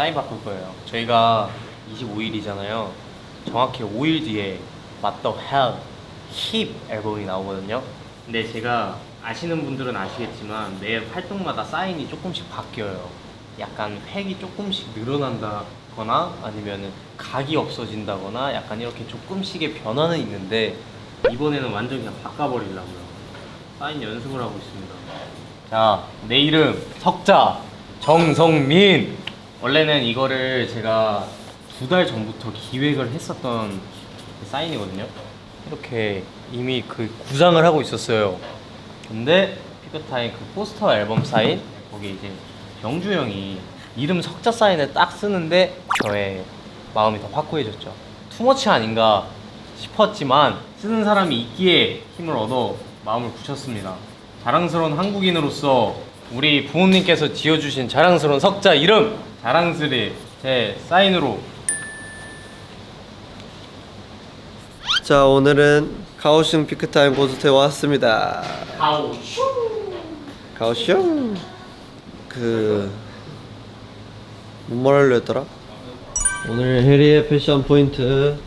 사인 바꿀 거예요. 저희가 25일이잖아요. 정확히 5일 뒤에 the Hell 힙 앨범이 나오거든요. 근데 제가 아시는 분들은 아시겠지만 매 활동마다 사인이 조금씩 바뀌어요. 약간 획이 조금씩 늘어난다거나 아니면 각이 없어진다거나 약간 이렇게 조금씩의 변화는 있는데 이번에는 완전 그냥 바꿔버리려고요. 사인 연습을 하고 있습니다. 자, 내 이름 석자 정성민. 원래는 이거를 제가 두 달 전부터 기획을 했었던 사인이거든요. 이렇게 이미 그 구상을 하고 있었어요. 근데 피크타임 그 포스터 앨범 사인 거기 이제 영주 형이 이름 석자 사인을 딱 쓰는데 저의 마음이 더 확고해졌죠. 투머치 아닌가 싶었지만 쓰는 사람이 있기에 힘을 얻어 마음을 굳혔습니다. 자랑스러운 한국인으로서 우리 부모님께서 지어주신 자랑스러운 석자 이름 자랑스레 제 사인으로. 자 오늘은 가오슝 피크타임 고스트에 왔습니다. 가오 가오슝. 그... 뭘 하려 했더라? 오늘 해리의 패션 포인트.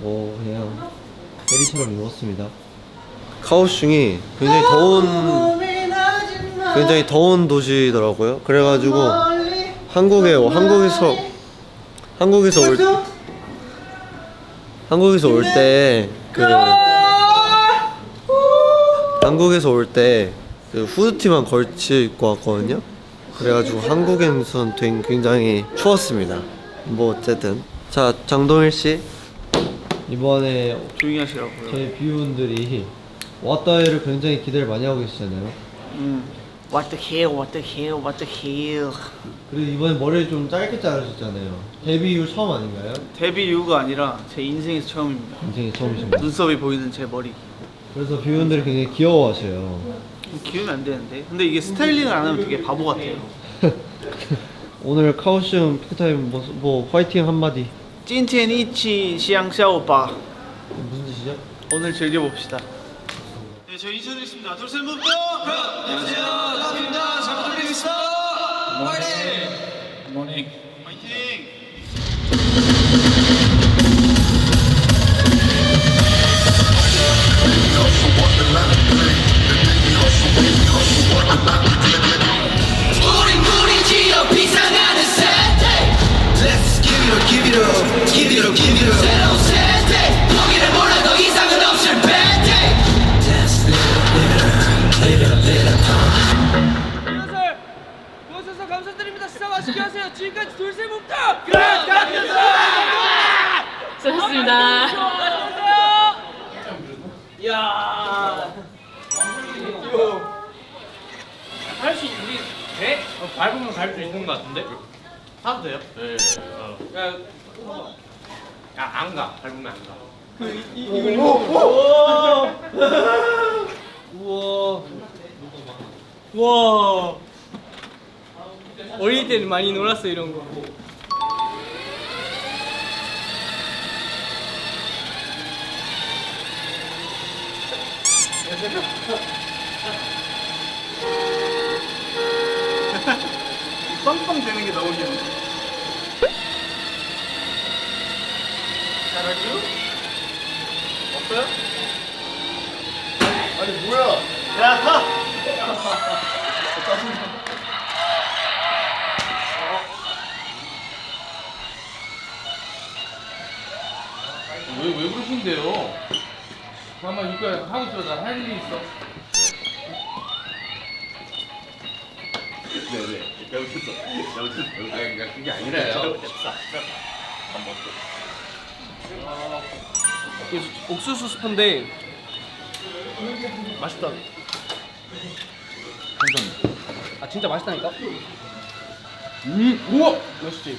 뭐 그냥 해리처럼 입었습니다. 카오슝이 굉장히 더운 굉장히 더운 도시더라고요 그래가지고 한국에 한국에서 한국에서 올 한국에서 올 때 그 한국에서 올 때 그 후드티만 걸쳐 입고 왔거든요. 그래가지고 한국에서는 된- 굉장히 추웠습니다. 뭐 어쨌든 자 장동일 씨 이번에 조용히 하시라고요. 저희 비우분들이 왔다해를 굉장히 기대를 많이 하고 계시잖아요. 음. What the hell? What the hell? What the hell? 그리고 이번에 머리를 좀 짧게 자르셨잖아요. 데뷔 이후 처음 아닌가요? 데뷔 이후가 아니라 제 인생에서 처음입니다. 인생이 처음이신가요? 눈썹이 보이는 제 머리. 그래서 뷰원들이 굉장히 귀여워하세요. 기우면 안 되는데. 근데 이게 스타일링을 안 하면 되게 바보 같아요. 오늘 카오시움 피크타임 뭐, 뭐 화이팅 한마디 찐친 이치 시앙샤오빠 무슨 뜻이죠? 오늘 즐겨봅시다. 네, 저희 인사드리겠습니다. 둘, 셋, 넷, 안녕하세요. 잘 부탁드리겠습니다. 화이팅! 모닝. 화이팅! 우리 어, 밟으면 갈 수 있는 것 같은데? 타도 돼요? 네. 어. 야, 야, 안 가. 밟으면 안 가. 우와. 우와. 어릴 때는 많이 놀았어 이런 거. 빵빵 되는 게 너무 귀여워. 잘하죠? 없어요? 아니, 뭐야? 야, 타! 왜, 왜 그러신데요? 잠깐만, 이거 하고 있어. 나할 일이 있어. 네, 네. 배우셨어. 아니, 그러니까 그게 아니라요. 옥수수 스프인데 맛있다. 아 진짜 맛있다니까? 음, 우와! 맛있지?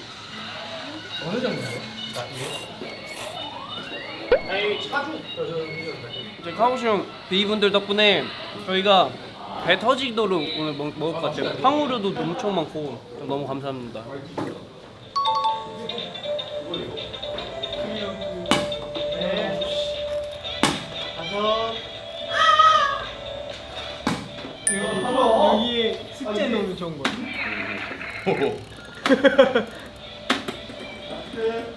이제 카오슝 비분들 덕분에 저희가 배 터지도록 오늘 먹, 먹을 것 같아요. 탕후루도 엄청 많고 너무 감사합니다. 여기에 숙제 놓으면 좋은 거야. 네.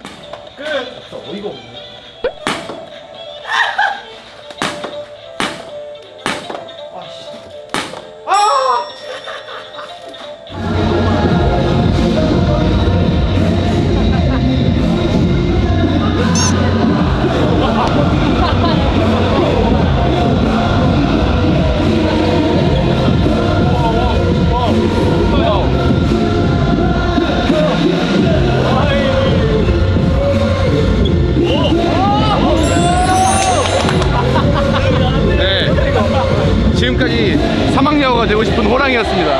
지금까지 사막여우가 되고 싶은 호랑이였습니다.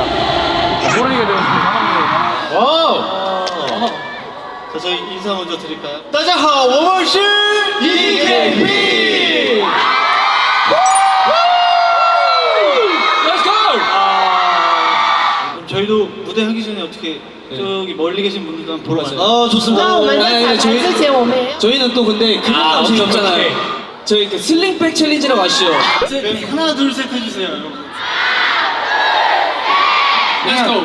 호랑이가 되고 싶은 사막여우. 자, 저희 인사 먼저 드릴까요? 따자하 워머시 EKB! 아, 그럼 저희도 무대 하기 전에 어떻게 저기 멀리 계신 분들도 한번 보러 가요. 아 좋습니다. 那我们在彩排之前，我们也要 저희는 또 근데 그런 아, 감성이 오케이, 없잖아요. 오케이. 저희 그 슬링백 챌린지라고 아시죠? 네, 하나 둘 셋 해주세요, 여러분. Let's go.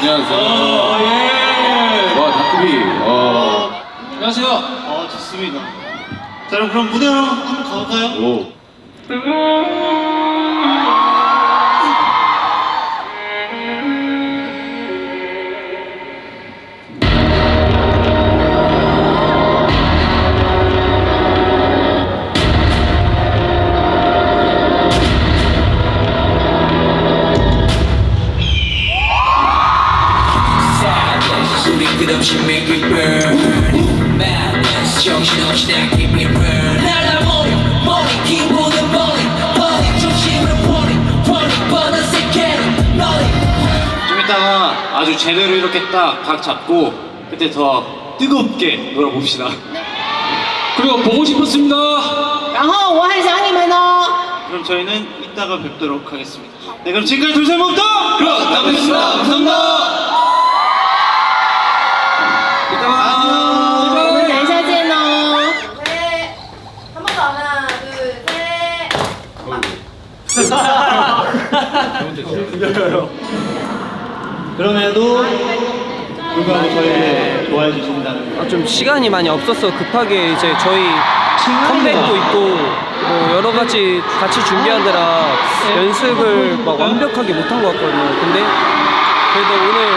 안녕하세요. 와, 다크비. 어. 안녕하세요. 아, 좋습니다. 자, 그럼, 그럼 무대로 한번 가볼까요? 오. 아주 제대로 이렇게 딱 각 잡고 그때 더 뜨겁게 놀아봅시다. 그리고 보고 싶었습니다. 然后我很想你们哦。 그럼 저희는 이따가 뵙도록 하겠습니다. 네, 그럼 지금까지 둘셋 모부터 그럼 감사합니다. 감사합니다. 我们等一下见哦。 네. 한번 더 하나, 둘, 셋. 그럼에도 불구하고 저희를 좋아해 주신다는 아, 좀 시간이 많이 없어서 급하게 이제 저희 컴백도 있고 뭐 여러 가지 같이 준비하느라 연습을 막 완벽하게 못한 것 같거든요. 근데 그래도 오늘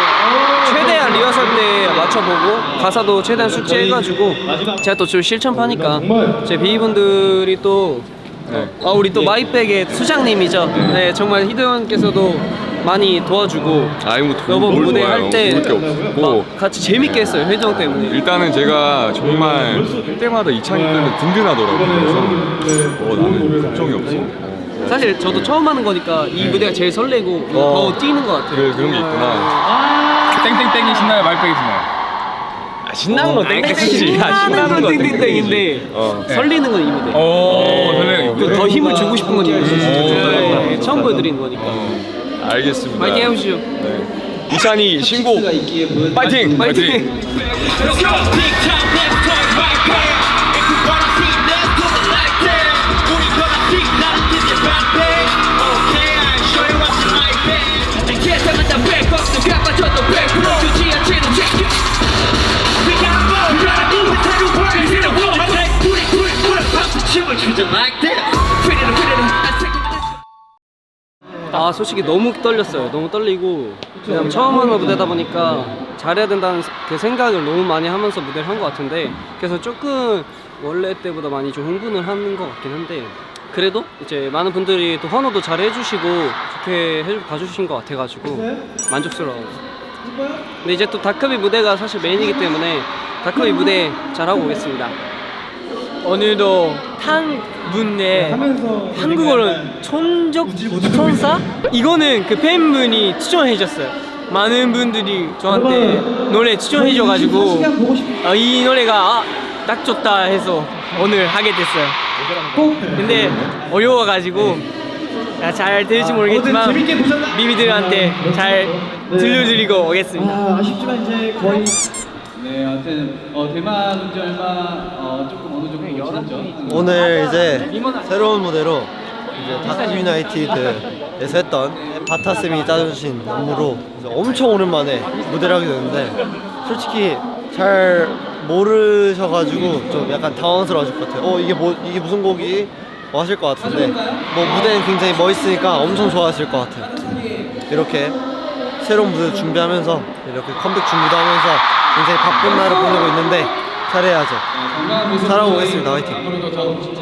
최대한 리허설 때 맞춰보고 가사도 최대한 숙지해가지고 제가 또 좀 실천파니까 제 비분들이 또 아, 우리 또 마이백의 수장님이죠. 네, 정말 희도 형께서도 많이 도와주고 아이 뭐 돈, 뭘 무대 모아요. 할때 볼게 없고. 같이 재밌게 했어요. 회정 때문에. 일단은 제가 정말 할 때마다 이창이 때는 든든하더라고요. 그래서 어, 나는 걱정이 없어. 사실 저도 처음 하는 거니까 이 무대가 제일 설레고 어. 더 뛰는 것 같아요. 그래, 그런 게 있구나. 땡땡땡이 신나요? 말백이 신나요? 아, 신나는 건 땡땡땡이지. 아, 신나는 건 땡땡땡인데 어. 설레는 건 이 무대. 오, 설레는 또더 힘을 주고 싶은 건이 무대. 네, 처음 보여드리는 거니까. 알겠습니다. 파이팅 해보시죠. 네. 이찬이 신곡 파이팅! 파이팅! like this 아 솔직히 너무 떨렸어요. 너무 떨리고 그냥 처음 하는 무대다 보니까 잘해야 된다는 그 생각을 너무 많이 하면서 무대를 한 것 같은데 그래서 조금 원래 때보다 많이 좀 흥분을 하는 것 같긴 한데 그래도 이제 많은 분들이 또 환호도 잘 해주시고 좋게 해 봐주신 것 같아가지고 만족스러워요. 근데 이제 또 다크비 무대가 사실 메인이기 때문에 다크비 무대 잘 하고 오겠습니다. 오늘도 탄 분의 한국어로 천적 천사? 이거는 그 팬분이 추천해 주셨어요. 많은 분들이 저한테 노래 추천해 줘가지고 어, 이 노래가 아, 딱 좋다 해서 오늘 하게 됐어요. 근데 어려워가지고 아, 잘 들을지 모르겠지만 미미들한테 잘 들려드리고 오겠습니다. 아, 아쉽지만 이제 거의 네, 아무튼 어, 대만 온지 얼마 어, 조금 어느 정도 지났죠? 오늘 이제 새로운 무대로 이제 다크 유나이티드에서 했던 바타쌤이 짜주신 안무로 이제 엄청 오랜만에 무대를 하게 됐는데 솔직히 잘 모르셔가지고 좀 약간 당황스러워하실 것 같아요. 어 이게 뭐 이게 무슨 곡이? 뭐 하실 것 같은데 뭐 무대는 굉장히 멋있으니까 엄청 좋아하실 것 같아요. 이렇게 새로운 무대 준비하면서 이렇게 컴백 준비도 하면서 굉장히 바쁜 날을 보내고 있는데 잘해야죠. 잘하고 오겠습니다. 화이팅.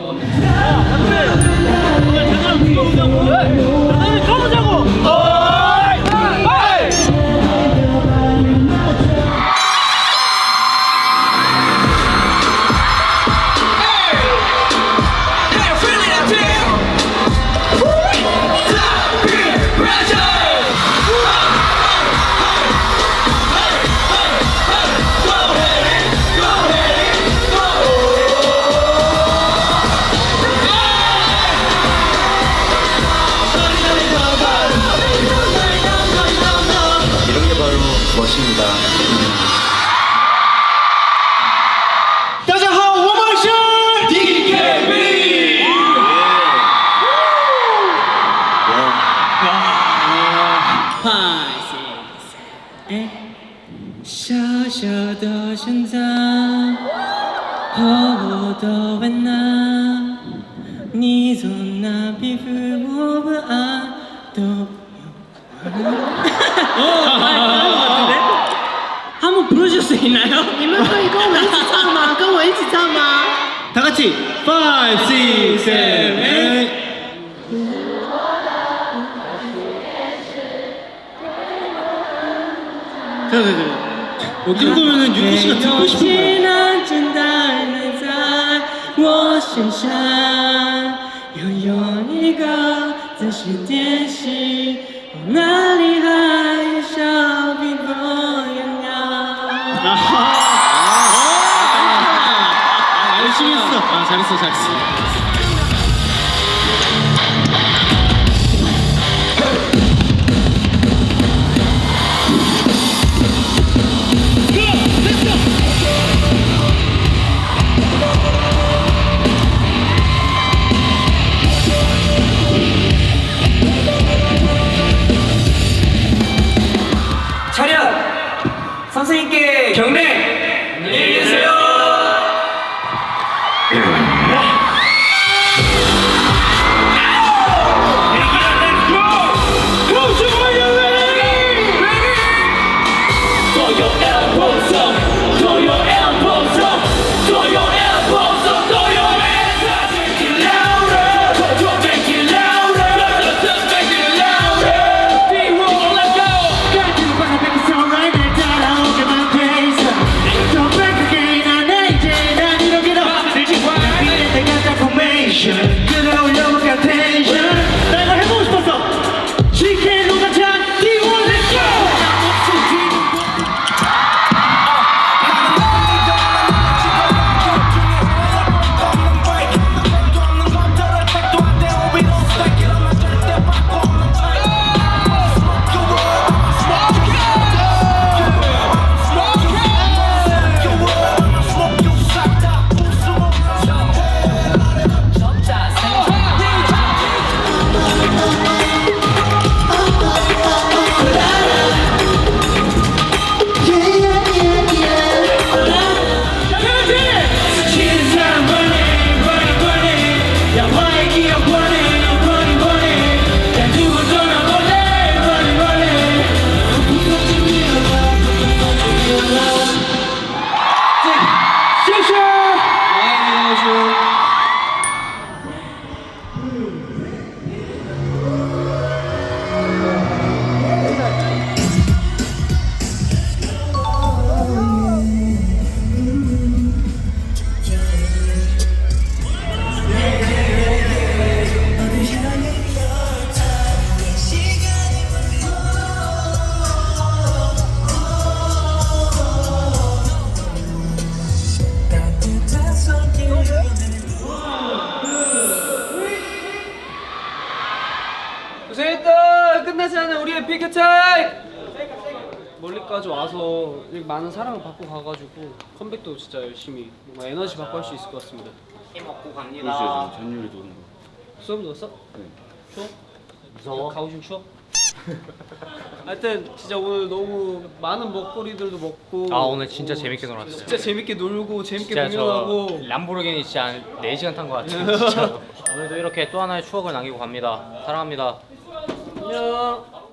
和我的温暖，你从那皮肤我不爱都有。 한번 불러줄 수 있나요? 你们可以跟我一起唱吗？跟我一起唱吗？ 다 같이 5, 6, 7, 8 자, 자, 자. 이 정도면은 윤기 씨가 듣고 싶은 거예요. 安真的人在我身上，拥有一个真实电视，哪里还有小苹果样样。 아, 열심히 했어. 아, 잘했어, 잘했어. 멀리까지 와서 많은 사랑을 받고 가가지고 컴백도 진짜 열심히 뭔가 에너지 받고 할 수 있을 것 같습니다. 힘 얻고 갑니다. 전율이 도는 거. 수염 넣었어? 네. 추워? 무서워? 가오슝 추워? 하여튼 진짜 오늘 너무 많은 먹거리들도 먹고 아 오늘 진짜 오, 재밌게 놀았어요. 진짜 재밌게 놀고 재밌게 진짜 저 공연하고 람보르기니 진짜 한 4시간 탄 것 같아요. 진짜. 오늘도 이렇게 또 하나의 추억을 남기고 갑니다. 사랑합니다. 안녕